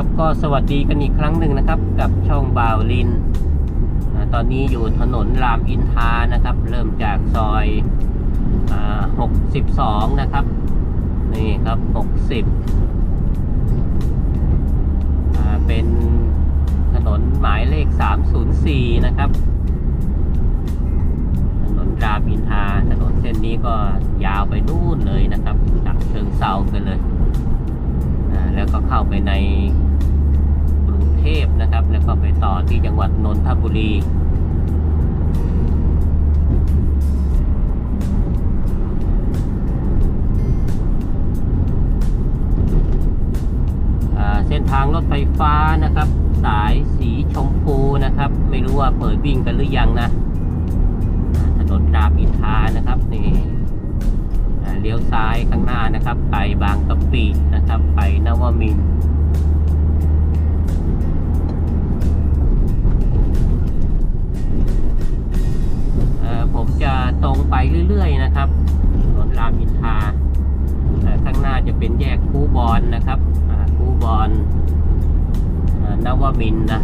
ครับก็สวัสดีกันอีกครั้งหนึ่งนะครับ กับช่องบาวลินอาตอนนี้อยู่ถนนรามอินทานะครับ เริ่มจากซอยอา62 นะครับ นี่ครับ 60อ่าเป็นถนนหมายเลข 304 นะครับถนนรามอินทาถนนเส้นนี้ก็ยาวไปนู่นเลยนะครับจากเชิงเซากันเลยอ่าแล้วก็เข้าไปใน พนะครับ แล้วก็ไปต่อที่จังหวัดนนทบุรีเส้นทางรถไฟฟ้านะครับ สายสีชมพูนะครับ ไม่รู้ว่าเปิดวิ่งกันหรือยังนะถนนรามอินทานะครับนี่เลี้ยวซ้ายข้างหน้านะครับ ไปบางกะปินะครับ ไปนวมินทร์ ตรงไปเรื่อย ๆ นะครับถนนรามอินทราเอ่ข้างหน้าจะเป็นแยกคูบอลนะครับคูบอลอ่านวมินนะ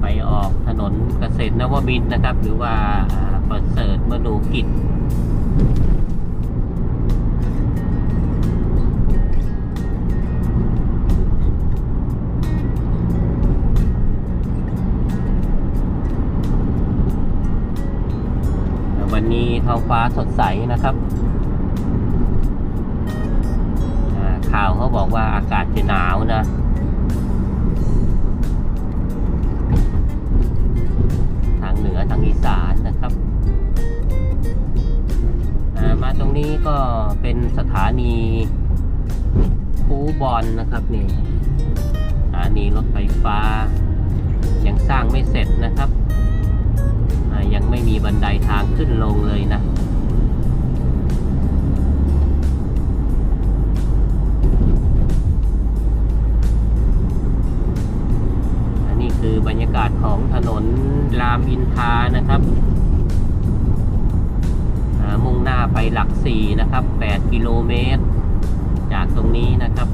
ไปออกถนนเกษตรนวมินนะครับ หรือว่าอ่าประเสริฐมนูกิจ วันนี้ท้องฟ้าสดใสนะครับข่าวเขาบอกว่าอากาศจะหนาวนะทางเหนือทางอีสานนะครับมาตรงนี้ก็เป็นสถานีคูบอลนะครับนี่สถานีรถไฟฟ้ายังสร้างไม่เสร็จนะครับ ยังไม่มีบันไดทางขึ้นลงเลยนะอันนี้คือบรรยากาศของถนนรามอินทานะครับมุ่งหน้าไปหลักสี่นะครับ 8 กิโลเมตร จากตรงนี้นะครับ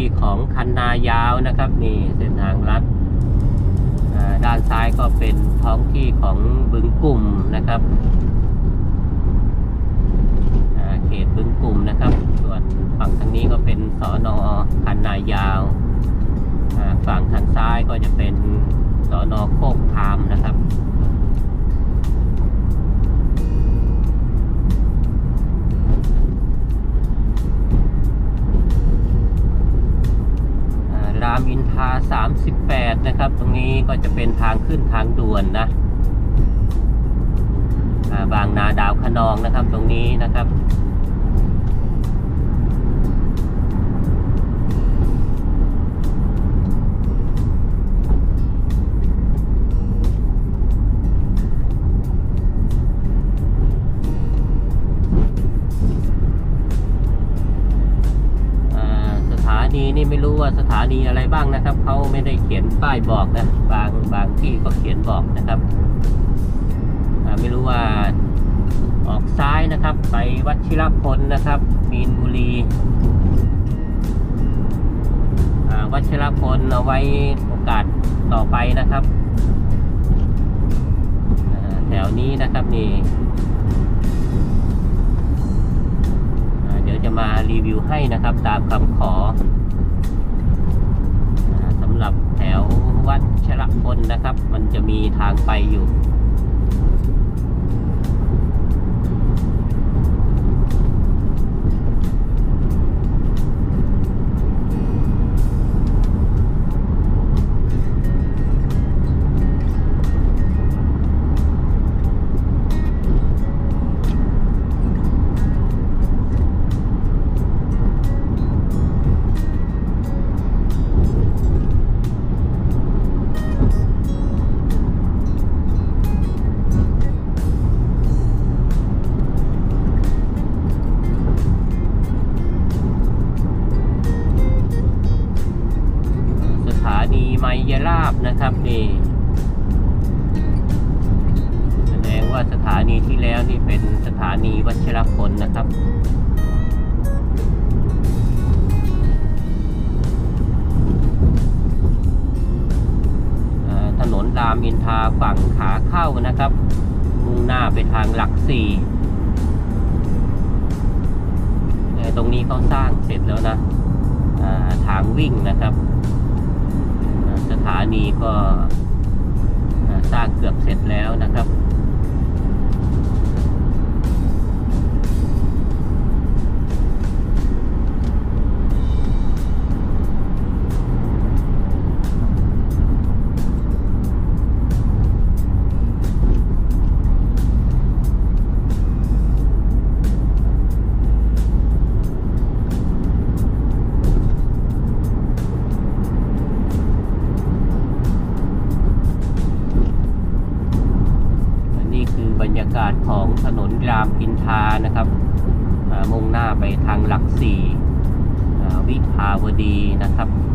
ที่ของคันนายาวนะครับนี่เส้นทางลัดด้านซ้ายก็เป็นท้องที่ของบึงกลุ่มนะครับเขตบึงกลุ่มนะครับ ส่วนฝั่งทางนี้ก็เป็นสอนอคันนายาวฝั่งทางซ้ายก็จะเป็นสอนอโคกคามนะครับ รามอินทรา38 นะครับ ตรงนี้ก็จะเป็นทางขึ้นทางด่วนนะบางนาดาวคะนองนะครับตรงนี้นะครับ สถานีอะไรบ้างนะครับเขาไม่ได้เขียนป้ายบอกนะบางบางที่ก็เขียนบอกนะครับไม่รู้ว่าออกซ้ายนะครับ ไปวัชิรพลนะครับ มีนบุรีวัชิรพลเอาไว้โอกาสต่อไปนะครับแถวนี้นะครับนี่เดี๋ยวจะมารีวิวให้นะครับตามคำขอ หรับแถววัดชรพลนะครับ มันจะมีทางไปอยู่ นีที่แล้วนี่เป็นสถานีวัชรพลนะครับถนนรามอินทราฝั่งขาเข้านะครับ มุ่งหน้าไปทางหลักสี่ตรงนี้เขาสร้างเสร็จแล้วนะทางวิ่งนะครับ สถานีก็สร้างเกือบเสร็จแล้วนะครับ ครับ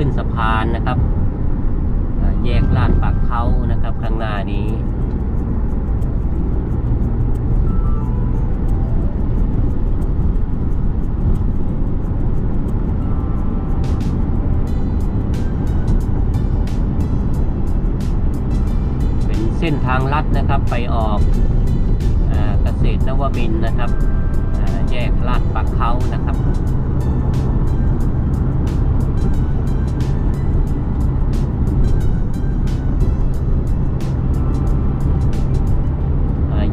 ขึ้นสะพานนะครับแยกลาดปากเขานะครับข้างหน้านี้ เป็นเส้นทางลัดนะครับไปออกเกษตรนวมินนะครับแยกลาดปากเขานะครับ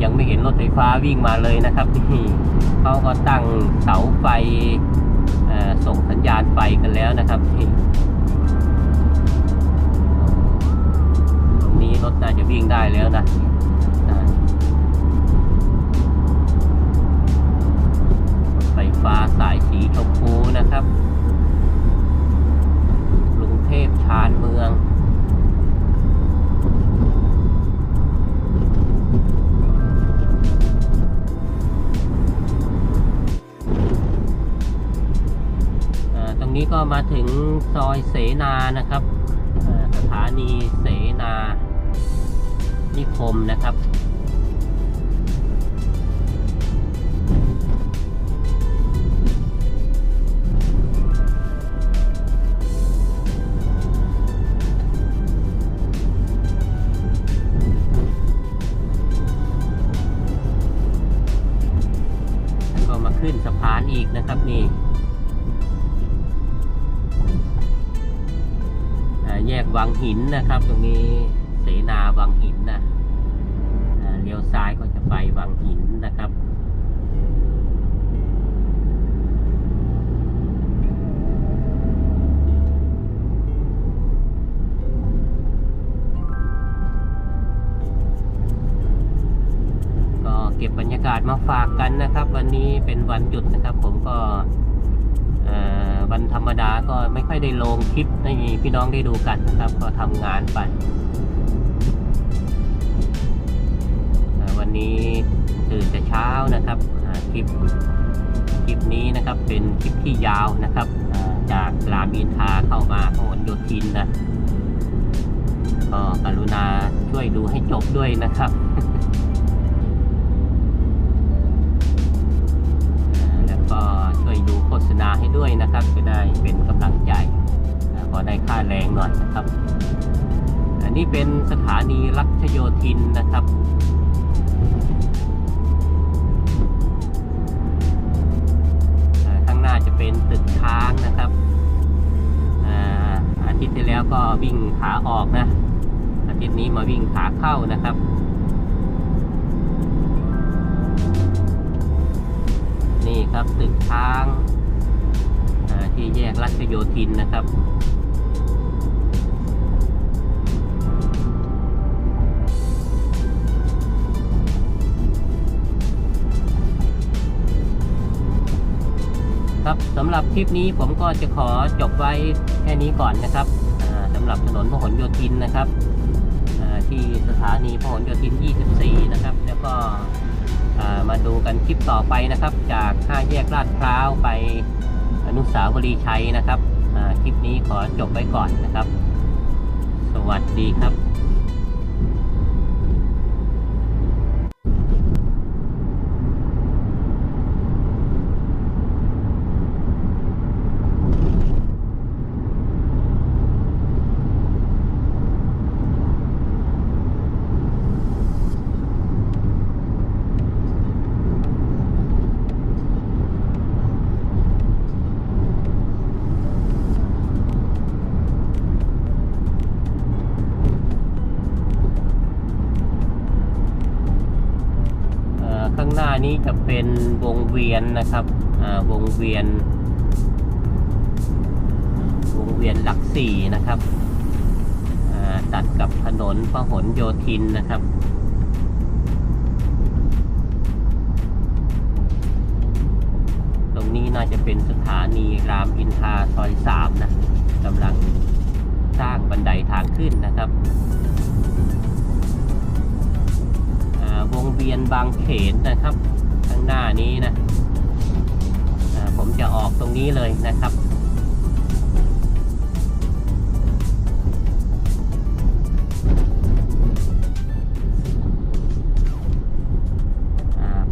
ยังไม่เห็นรถไฟฟ้าวิ่งมาเลยนะครับนี่เขาก็ตั้งเสาไฟส่งสัญญาณไฟกันแล้วนะครับนี่ตรงนี้รถน่าจะวิ่งได้แล้วนะรถไฟฟ้าสายสีชมพูนะครับกรุงเทพชานเมือง นี้ก็มาถึงซอยเสนานะครับสถานีเสนานิคมนะครับแล้วก็มาขึ้นสะพานอีกนะครับนี่ วังหินนะครับ ตรงนี้เสนาวังหินนะเลี้ยวซ้ายก็จะไปวังหินนะครับก็เก็บบรรยากาศมาฝากกันนะครับ วันนี้เป็นวันหยุดนะครับ ผมก็เอ่อ วันธรรมดาก็ไม่ค่อยได้ลงคลิปให้พี่น้องได้ดูกันนะครับ ก็ทำงานไปวันนี้ตื่นแต่เช้านะครับอ่าคลิปนี้นะครับเป็นคลิปที่ยาวนะครับจากรามอินทาเข้ามาพหลโยธินนะก็กรุณาช่วยดูให้จบด้วยนะครับ ฆษณาให้ด้วยนะครับ จะได้เป็นกำลังใจอ่าพอได้ค่าแรงหน่อยนะครับ อันนี้เป็นสถานีรัชโยธินนะครับข้างหน้าจะเป็นตึกช้างนะครับอาทิตย์ที่แล้วก็วิ่งขาออกนะ อาทิตย์นี้มาวิ่งขาเข้านะครับนี่ครับตึกช้าง ที่แยกรัชโยธินนะครับครับสำหรับคลิปนี้ผมก็จะขอจบไว้แค่นี้ก่อนนะครับสำหรับถนนพหลโยธินนะครับที่สถานีพหลโยธิน 24 นะครับ แล้วก็มาดูกันคลิปต่อไปนะครับ จาก5แยกลาดพร้าวไป นุสาวรีย์ชัยนะครับอ่าคลิปนี้ขอจบไว้ก่อนนะครับ สวัสดีครับ เอ่อข้างห นี้จะเป็นวงเวียนนะครับวงเวียน วงเวียนหลักสี่นะครับตัดกับถนนพหลโยธินนะครับตรงนี้น่าจะเป็นสถานีรามอินทราซอยสามนะกำลังสร้างบันไดทางขึ้นนะครับ เวียนบางเขนนะครับ ข้างหน้านี้นะผมจะออกตรงนี้เลยนะครับ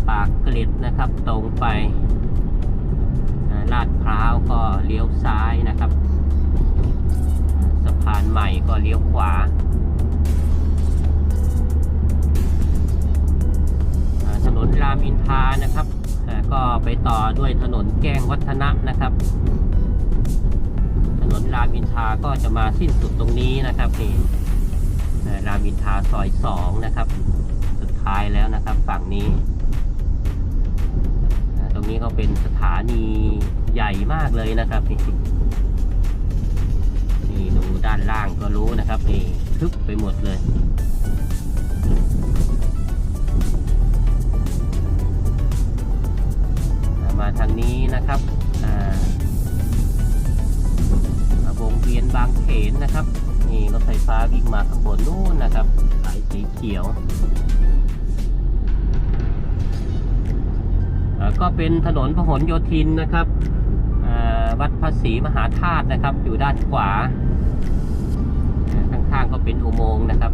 ปากเกร็ดนะครับตรงไปลาดพร้าวก็เลี้ยวซ้ายนะครับ สะพานใหม่ก็เลี้ยวขวา มอินทานะครับ ก็ไปต่อด้วยถนนแก้งวัฒนะนะครับ ถนนรามอินทาก็จะมาสิ้นสุดตรงนี้นะครับนี่อ่ารามอินทาซอยสองนะครับ สุดท้ายแล้วนะครับฝั่งนี้ ตรงนี้ก็เป็นสถานีใหญ่มากเลยนะครับนี่นี่ดูด้านล่างก็รู้นะครับนี่ทึบไปหมดเลย มาทางนี้นะครับอ่าวงเวียนบางเขนนะครับนี่รถไฟฟ้าวิ่งมาข้างบนนู่นนะครับสายสีเขียวก็เป็นถนนพหลโยธินนะครับวัดภาษีมหาธาตุนะครับ อยู่ด้านขวา ข้างๆก็เป็นอุโมงค์นะครับ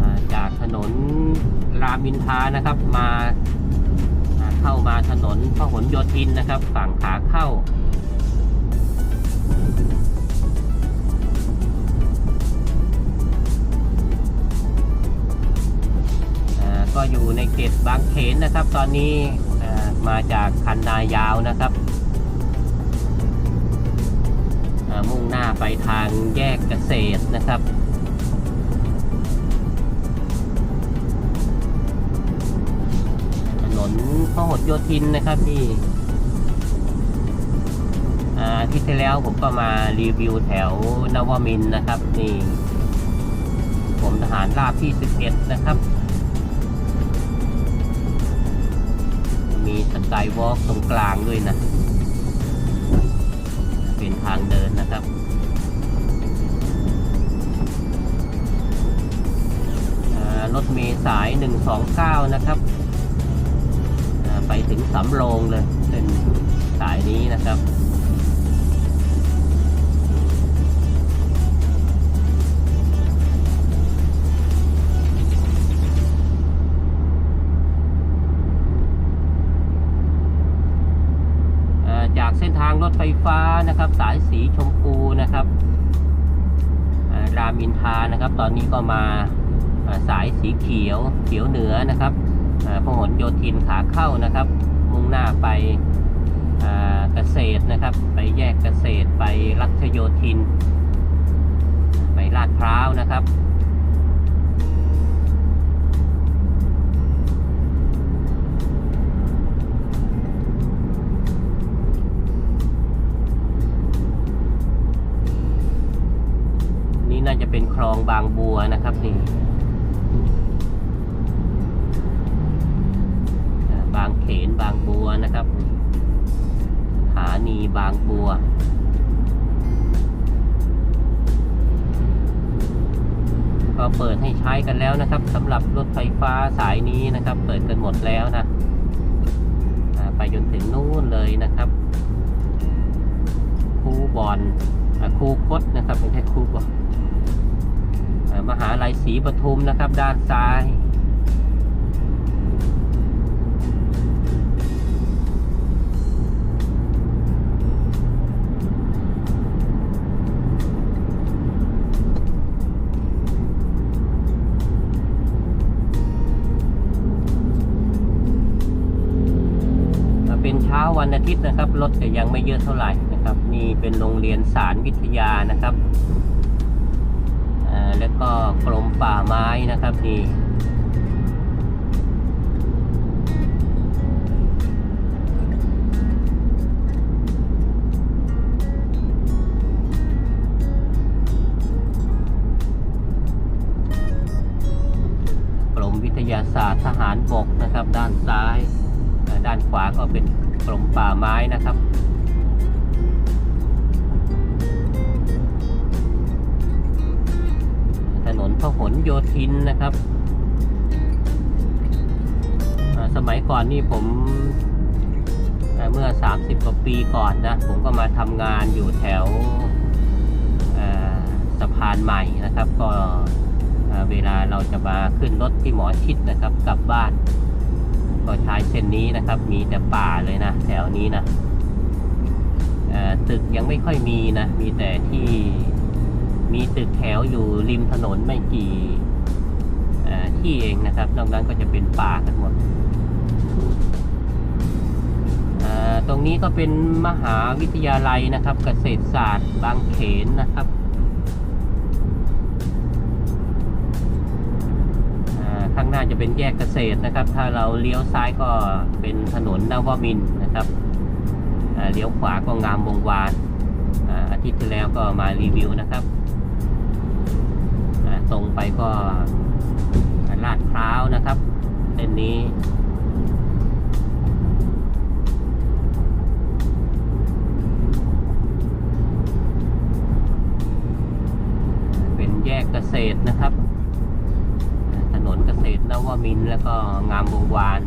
อ่า จากถนนรามอินทานะครับมาเข้ามาถนนพหลโยธินนะครับ ฝั่งขาเข้าก็อยู่ในเขตบางเขนนะครับ ตอนนี้มาจากคันนายาวนะครับมุ่งหน้าไปทางแยกเกษตรนะครับ พหลโยธินนะครับนี่อาที่ที่แล้วผมก็มารีวิวแถวนวมินนะครับนี่ผมทหารราบที่ 11 นะครับ มีสกายวอล์กตรงกลางด้วยนะ เป็นทางเดินนะครับรถเมล์สาย 129 นะครับ ไปถึงสำโรงเลยเป็นสายนี้นะครับจากเส้นทางรถไฟฟ้านะครับ สายสีชมพูนะครับรามินทานะครับ ตอนนี้ก็มาสายสีเขียวเขียวเหนือนะครับ พหลโยธินขาเข้านะครับ มุ่งหน้าไปเกษตรนะครับ ไปแยกเกษตรไปรัชโยธิน ไปลาดพร้าวนะครับนี่น่าจะเป็นคลองบางบัวนะครับนี่ บางเขนบางบัวนะครับสถานีบางบัวก็เปิดให้ใช้กันแล้วนะครับสำหรับรถไฟฟ้าสายนี้นะครับ เปิดกันหมดแล้วนะไปจนถึงนู่นเลยนะครับคูบอลคูคดนะครับไม่ใช่คูบอลมหาลัยศรีปทุมนะครับ ด้านซ้าย วันอาทิตย์นะครับรถจะยังไม่เยอะเท่าไหร่นะครับนี่เป็นโรงเรียนสารวิทยานะครับแล้วก็กรมป่าไม้นะครับนี่กรมวิทยาศาสตร์ทหารบกนะครับ ด้านซ้ายด้านขวาก็เป็น กรมป่าไม้นะครับ ถนนพหลโยธินนะครับ สมัยก่อนนี่ผมเมื่อ 30 กว่าปีก่อนนะ ผมก็มาทำงานอยู่แถวสะพานใหม่นะครับ ก็เวลาเราจะมาขึ้นรถที่หมอชิดนะครับกลับบ้าน ก็ใช้เส้นนี้นะครับ มีแต่ป่าเลยนะแถวนี้นะตึกยังไม่ค่อยมีนะ มีแต่ที่มีตึกแถวอยู่ริมถนนไม่กี่ที่เองนะครับ นอกนั้นก็จะเป็นป่ากันหมด ตรงนี้ก็เป็นมหาวิทยาลัยนะครับ เกษตรศาสตร์บางเขนนะครับางหน้าจะเป็นแยกเกษตรนะครับ ถ้าเราเลี้ยวซ้ายก็เป็นถนนนวมินนะครับเลี้ยวขวาก็งามวงวานอาทิตย์ที่แล้วก็มารีวิวนะครับตรงไปก็ลาดพร้าวนะครับเส้นนี้เป็นแยกเกษตรนะครับ ษตรนวมินแล้วก็งามวงวาน